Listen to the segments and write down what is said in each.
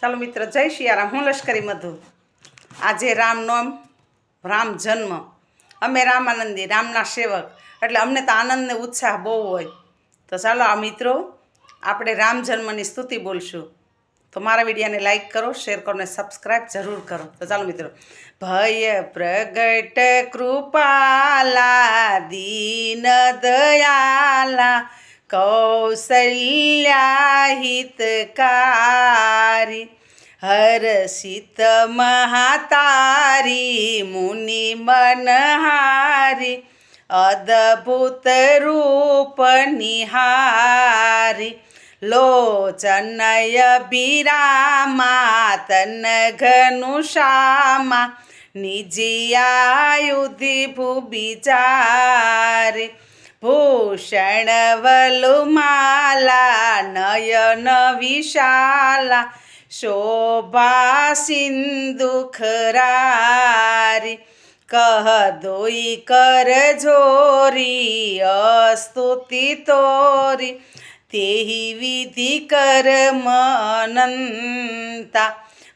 ચાલો મિત્ર, જય શિયારામ. હું લશ્કરી મધુ. આજે રામનોમ, રામ જન્મ. અમે રામાનંદી, રામના સેવક. એટલે અમને તો આનંદ ને ઉત્સાહ બહુ હોય. તો ચાલો આ મિત્રો, આપણે રામ જન્મની સ્તુતિ બોલશું. તો મારા વિડીયાને લાઈક કરો, શેર કરો ને સબસ્ક્રાઈબ જરૂર કરો. તો ચાલો મિત્રો, ભય પ્રગટ કૃપાલા, દીન દયાલા કૌશલ્યા હરસિત મહાતારી મુનિ મનહારી અદભુત રૂપ નિહારી લોચનય બિરામા તન ઘનુષામા નિજિયાયુધિ ભૂબિચારી ભૂષણ વલુમાલા નયન વિશાલા, શોભા સિંધુ ખરારી. કહ દોઈ કર જોરી, અસ્તુતિ તોરી. તેહી વિધિ કર મનંતા,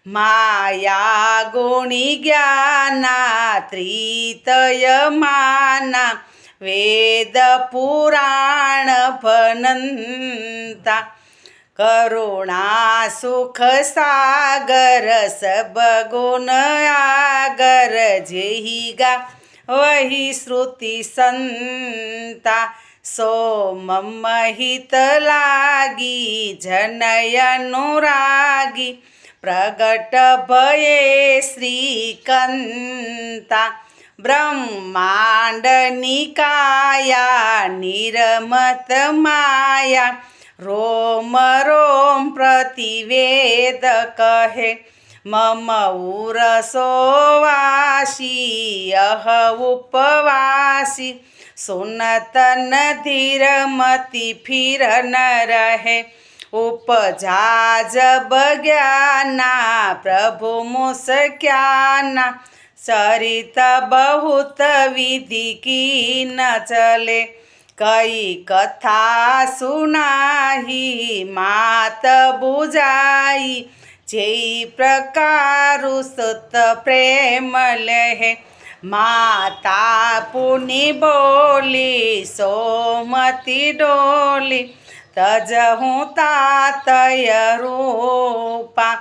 માયા ગુણી જ્ઞાના, ત્રિતય માના. વેદ પુરાણ ભનંતા, કરુણા સુખ સાગર સબ ગુણ આગર જેહી ગા, વહી શ્રુતિ સંતા, સોમમ હિત લાગી જનયનુરાગી પ્રગટ ભયે શ્રીકંતા બ્રહ્માંડની કાયા નિરમત માયા, રોમ રોમ પ્રતિવેદ કહે, મમ ઉરસો વાસી, અહ ઉપવાસી, સુનતન ધીરમતી ફિર ન રહે ઉપજા જબ જ્ઞાના, પ્રભુ મુસ્ક્યાના સરિત બહુત વિધિ કી ન ચલે કઈ કથા સુનાહી માત બુજાઈ જે પ્રકારુ સુત પ્રેમ લહે માતા પુની બોલી સોમતી ડોલી તજ હું તાતય રૂપા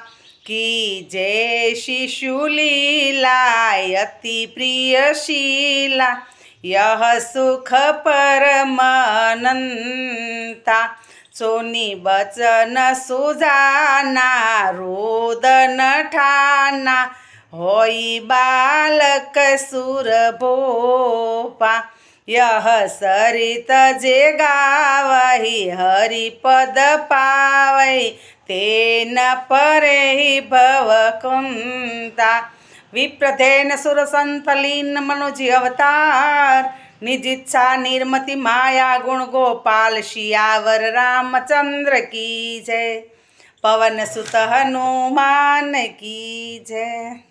કી જે શિશુ લીલા અતિ પ્રિય શીલા યહ સુખ પરમનંતા સોની બચન સુજાના રુદન ઠાના હોય બાલક સુરભોપા યહ સરિત જે ગાવહી હરિપદ પાવೈ તેન પરે ભવકુંતા વિપ્રધેન સુરસંતલીન મનુજી અવતાર, નિજિચ્છા નિર્મતિ માયા ગુણ ગોપાલ શિયાવર રામચંદ્ર કી જય. પવન સુત હનુમાન કી જય.